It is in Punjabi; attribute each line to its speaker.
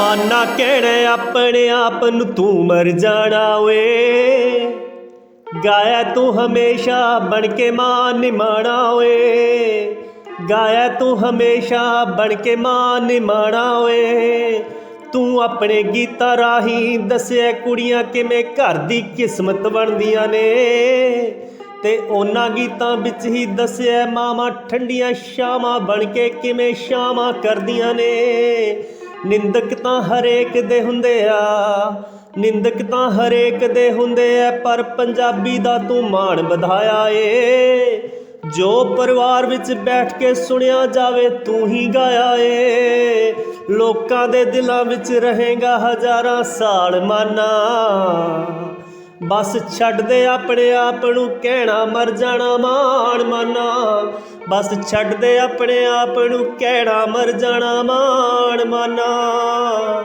Speaker 1: ਮਾਨਾ ਕਹਿਣਾ ਆਪਣੇ ਆਪ ਨੂੰ ਤੂੰ ਮਰ ਜਾਣਾ ਓਏ। ਗਾਇਆ ਤੂੰ ਹਮੇਸ਼ਾ ਬਣ ਕੇ ਮਾਂ ਨਿਮਾਣਾ ਓਏ। ਗਾਇਆ ਤੂੰ ਹਮੇਸ਼ਾ ਬਣ ਕੇ ਮਾਂ ਨਿਮਾਣਾ ਓਏ। ਤੂੰ ਆਪਣੇ ਗੀਤਾਂ ਰਾਹੀਂ ਦੱਸਿਆ ਕੁੜੀਆਂ ਕਿਵੇਂ ਘਰ ਦੀ ਕਿਸਮਤ ਬਣਦੀਆਂ ਨੇ। ਤੇ ਉਹਨਾਂ ਗੀਤਾਂ ਵਿੱਚ ਹੀ ਦੱਸਿਆ ਮਾਮਾ ਠੰਡੀਆਂ ਸ਼ਾਮਾਂ ਬਣ ਕੇ ਕਿਵੇਂ ਸ਼ਾਮਾਂ ਕਰਦੀਆਂ ਨੇ। ਨਿੰਦਕ ਤਾਂ ਹਰੇਕ ਦੇ ਹੁੰਦੇ ਆ। ਨਿੰਦਕ ਤਾਂ ਹਰੇਕ ਦੇ ਹੁੰਦੇ ਐ ਪਰ ਪੰਜਾਬੀ ਦਾ ਤੂੰ ਮਾਣ ਵਧਾਇਆ ਏ। ਜੋ ਪਰਿਵਾਰ ਵਿੱਚ ਬੈਠ ਕੇ ਸੁਣਿਆ ਜਾਵੇ, ਤੂੰ ਹੀ ਗਾਇਆ ਏ। ਲੋਕਾਂ ਦੇ ਦਿਲਾਂ ਵਿੱਚ ਰਹੇਗਾ ਹਜ਼ਾਰਾਂ ਸਾਲ ਮਾਨਾ। ਬਸ ਛੱਡ ਦੇ ਆਪਣੇ ਆਪ ਨੂੰ ਕਹਿਣਾ ਮਰ ਜਾਣਾ ਮਾਣ ਮਾਨਾ। ਬਸ ਛੱਡ ਦੇ ਆਪਣੇ ਆਪ ਨੂੰ ਕਹਿਣਾ ਮਰ ਜਾਣਾ ਮਾਣ ਮਾਨਾ।